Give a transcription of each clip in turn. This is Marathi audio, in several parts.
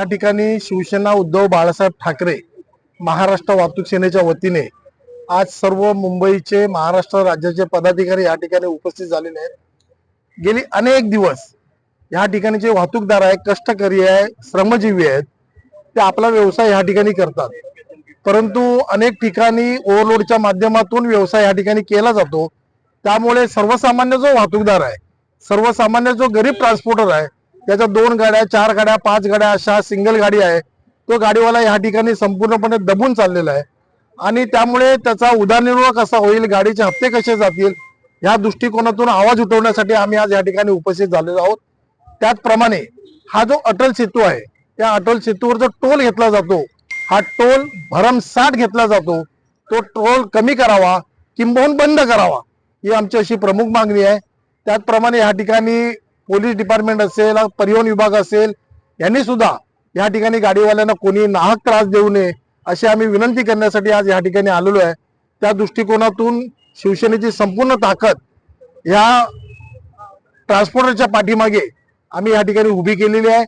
या ठिकाणी शिवसेना उद्धव बाळासाहेब ठाकरे महाराष्ट्र वाहतूक सेनेच्या वतीने आज सर्व मुंबईचे महाराष्ट्र राज्याचे पदाधिकारी या ठिकाणी उपस्थित झालेले आहेत. गेली अनेक दिवस या ठिकाणी जे वाहतूकदार आहे कष्टकरी आहे श्रमजीवी आहेत ते आपला व्यवसाय या ठिकाणी करतात. परंतु अनेक ठिकाणी ओव्हरलोडच्या माध्यमातून व्यवसाय या ठिकाणी केला जातो. त्यामुळे सर्वसामान्य जो वाहतूकदार आहे सर्वसामान्य जो गरीब ट्रान्सपोर्टर आहे त्याच्या दोन गाड्या चार गाड्या पाच गाड्या अशा सिंगल गाडी आहे. तो गाडीवाला या ठिकाणी संपूर्णपणे दबून चाललेला आहे. आणि त्यामुळे त्याचा उदरनिर्वाह कसा होईल गाडीचे हप्ते कसे जातील या दृष्टिकोनातून आवाज उठवण्यासाठी आम्ही आज या ठिकाणी उपस्थित झालेलो आहोत. त्याचप्रमाणे हा जो अटल सेतू आहे त्या अटल सेतूवर जो टोल घेतला जातो हा टोल भरमसाठ घेतला जातो. तो टोल कमी करावा किंबहुन बंद करावा ही आमची अशी प्रमुख मागणी आहे. त्याचप्रमाणे या ठिकाणी पोलीस डिपार्टमेंट असेल परिवहन विभाग असेल यांनी सुद्धा या ठिकाणी गाडीवाल्यांना कोणी नाहक त्रास देऊ नये अशी आम्ही विनंती करण्यासाठी आज या ठिकाणी आलेलो आहे. त्या दृष्टिकोनातून शिवसेनेची संपूर्ण ताकद या ट्रान्सपोर्टरच्या पाठीमागे आम्ही या ठिकाणी उभी केलेली आहे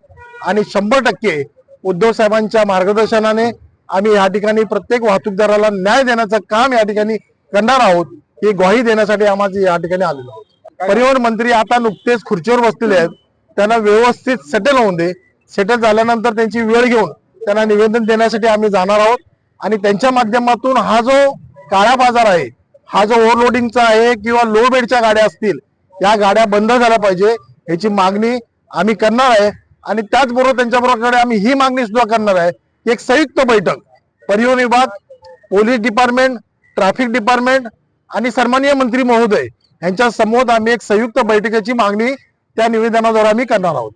आणि शंभर टक्के उद्धव साहेबांच्या मार्गदर्शनाने आम्ही या ठिकाणी प्रत्येक वाहतूकदाराला न्याय देण्याचं काम या ठिकाणी करणार आहोत ही ग्वाही देण्यासाठी आम्हाला या ठिकाणी आलेलो आहोत. परिवहन मंत्री आता नुकतेच खुर्चीवर बसलेले आहेत. त्यांना व्यवस्थित सेटल होऊन दे. सेटल झाल्यानंतर त्यांची वेळ घेऊन त्यांना निवेदन देण्यासाठी आम्ही जाणार आहोत. आणि त्यांच्या माध्यमातून हा जो काळा बाजार आहे हा जो ओव्हरलोडिंगचा आहे किंवा लो बेडच्या गाड्या असतील या गाड्या बंद झाल्या पाहिजे याची मागणी आम्ही करणार आहे. आणि त्याचबरोबर त्यांच्याबरोबर आम्ही ही मागणी सुद्धा करणार आहे की एक संयुक्त बैठक परिवहन विभाग पोलीस डिपार्टमेंट ट्रॅफिक डिपार्टमेंट आणि सन्माननीय मंत्री महोदय यांच्या समोर आम्ही एक संयुक्त बैठकीची मागणी त्या निवेदनाद्वारे आम्ही करणार आहोत.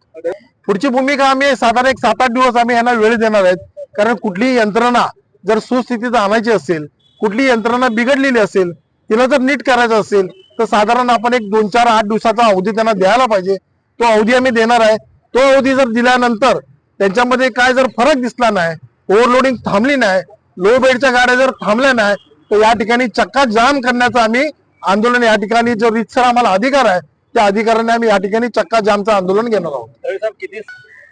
पुढची भूमिका आम्ही साधारण एक सात आठ दिवस आम्ही यांना वेळ देणार आहेत. कारण कुठलीही यंत्रणा जर सुस्थितीत आणायची असेल कुठली यंत्रणा बिघडलेली असेल तिला जर नीट करायचं असेल तर साधारण आपण एक दोन चार आठ दिवसाचा अवधी त्यांना द्यायला पाहिजे. तो अवधी आम्ही देणार आहे. तो अवधी जर दिल्यानंतर त्यांच्यामध्ये काय जर फरक दिसला नाही ओव्हरलोडिंग थांबली नाही लो बेडच्या गाड्या जर थांबल्या नाही तर या ठिकाणी चक्का जाम करण्याचा आम्ही आंदोलन या ठिकाणी जो रितसर आम्हाला अधिकार आहे त्या अधिकाराने आम्ही या ठिकाणी चक्का जामचं आंदोलन घेणार आहोत.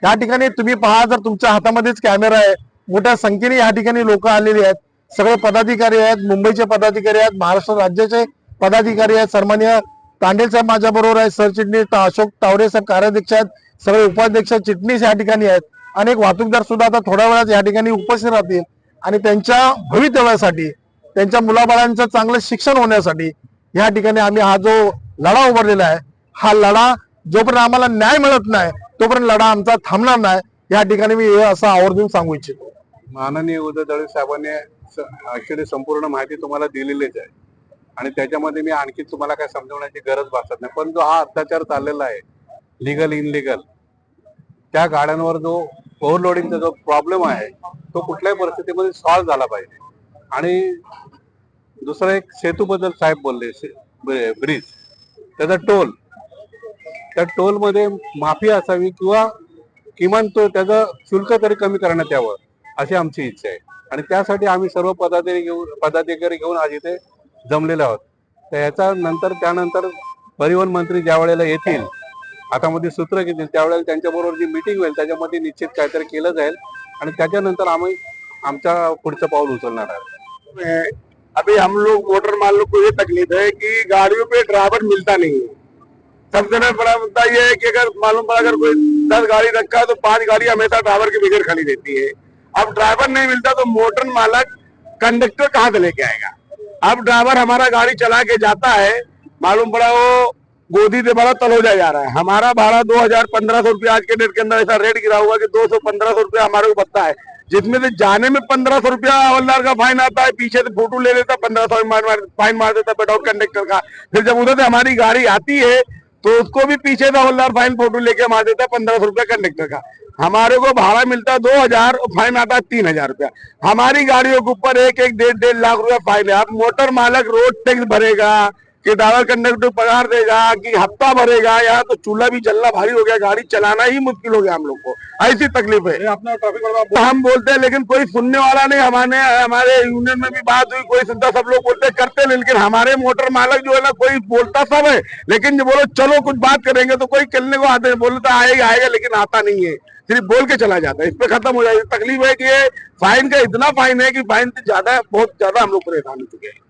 या ठिकाणी तुम्ही पहा जर तुमच्या हातामध्येच कॅमेरा आहे मोठ्या संख्येने या ठिकाणी लोक आलेली आहेत. सगळे पदाधिकारी आहेत मुंबईचे पदाधिकारी आहेत महाराष्ट्र राज्याचे पदाधिकारी आहेत. सन्मान्य तांडेल साहेब माझ्या बरोबर आहेत सरचिटणीस अशोक तावडे साहेब कार्याध्यक्ष आहेत सगळे उपाध्यक्ष चिटणीस या ठिकाणी आहेत. अनेक वाहतूकदार सुद्धा आता थोड्या वेळात या ठिकाणी उपस्थित राहतील. आणि त्यांच्या भवितव्यासाठी त्यांच्या मुलाबाळांचं चांगलं शिक्षण होण्यासाठी या ठिकाणी आम्ही हा जो लढा उभारलेला आहे हा लढा जोपर्यंत आम्हाला न्याय मिळत नाही तोपर्यंत लढा आमचा थांबणार नाही. या ठिकाणी मी असं आवर्जून सांगू इच्छितो. माननीय उद्धव दळे साहेबांनी ऍक्च्युली संपूर्ण माहिती तुम्हाला दिलेलीच आहे. आणि त्याच्यामध्ये मी आणखी तुम्हाला काय समजवण्याची गरज भासत नाही. पण जो हा अत्याचार चाललेला आहे लिगल इनलिगल त्या गाड्यांवर जो ओव्हरलोडिंगचा जो प्रॉब्लेम आहे तो कुठल्याही परिस्थितीमध्ये सॉल्व्ह झाला पाहिजे. आणि दुसरं एक सेतू बद्दल साहेब बोलले ब्रिज. त्याचा टोल. त्या टोलमध्ये माफी असावी किंवा किमान तो त्याचं शुल्क तरी कमी करण्यात यावं अशी आमची इच्छा आहे. आणि त्यासाठी आम्ही सर्व पदाधिकारी घेऊन पदाधिकारी घेऊन आज इथे जमलेले आहोत. तर याचा नंतर त्यानंतर परिवहन मंत्री ज्या वेळेला येतील हातामध्ये सूत्र घेतील त्यावेळेला त्यांच्याबरोबर जी मिटिंग होईल त्याच्यामध्ये निश्चित काहीतरी केलं जाईल. आणि त्याच्यानंतर आम्ही आमच्या पुढचं पाऊल उचलणार आहे अभी हम लोग मोटर मालिक को ये तकलीफ़ है कि गाड़ियों पे ड्राइवर मिलता नहीं है। सबसे बड़ा मुद्दा ये है कि अगर मालूम पड़ा, अगर कोई दस गाड़ी रखा है तो पाँच गाड़ी हमेशा ड्राइवर के बगैर खड़ी रहती है। अब ड्राइवर नहीं मिलता तो मोटर मालक, कंडक्टर कहाँ से लेके आएगा? अब ड्राइवर हमारा गाड़ी चला के जाता है, मालूम पड़ा वो गोदी से बड़ा तलोजा जा रहा है। हमारा भाड़ा दो हज़ार पंद्रह सौ रुपया आज के डेट के अंदर ऐसा रेट गिरा हुआ कि दो सौ पंद्रह सौ रुपया हमारे को बचता है। जिसमें से जाने में पंद्रह सौ रुपया हवलदार का फाइन आता है, पीछे से फ़ोटो ले लेता, पंद्रह सौ फाइन मार देता विदाउट कंडक्टर का। फिर जब उधर से हमारी गाड़ी आती है तो उसको भी पीछे से हवलदार फाइन फ़ोटो लेके मार देता है, पंद्रह सौ रुपया कंडक्टर का। हमारे को भाड़ा मिलता है दो हज़ार और फाइन आता है तीन हज़ार रुपया। हमारी गाड़ियों के ऊपर एक एक, डेढ़ डेढ़ लाख रुपया फाइन है। अब मोटर मालक रोड टैक्स भरेगा। कि ड्राइवर कंडक्टर पगार देगा कि हफ़्ता भरेगा यहाँ तो चूल्हा भी जलना भारी हो गया गाड़ी चलाना ही मुश्किल हो गया हम लोग को। ऐसी तकलीफ़ है। अपना ट्रैफ़िक तो हम बोलते हैं लेकिन कोई सुनने वाला नहीं हमारे हमारे यूनियन में भी बात हुई कोई सुनता सब लोग बोलते करते नहीं लेकिन हमारे मोटर मालक जो है ना कोई बोलता सब है। लेकिन जो बोलो चलो कुछ बात करेंगे तो कोई करने को आते बोलता आएगा आएगा लेकिन आता नहीं है। सिर्फ़ बोल के चला जाता है इस पे खत्म हो जाएगी तकलीफ़ है कि ये फाइन का इतना फाइन है कि फाइन से ज़्यादा बहुत ज़्यादा हम लोग परेशान हो चुके हैं।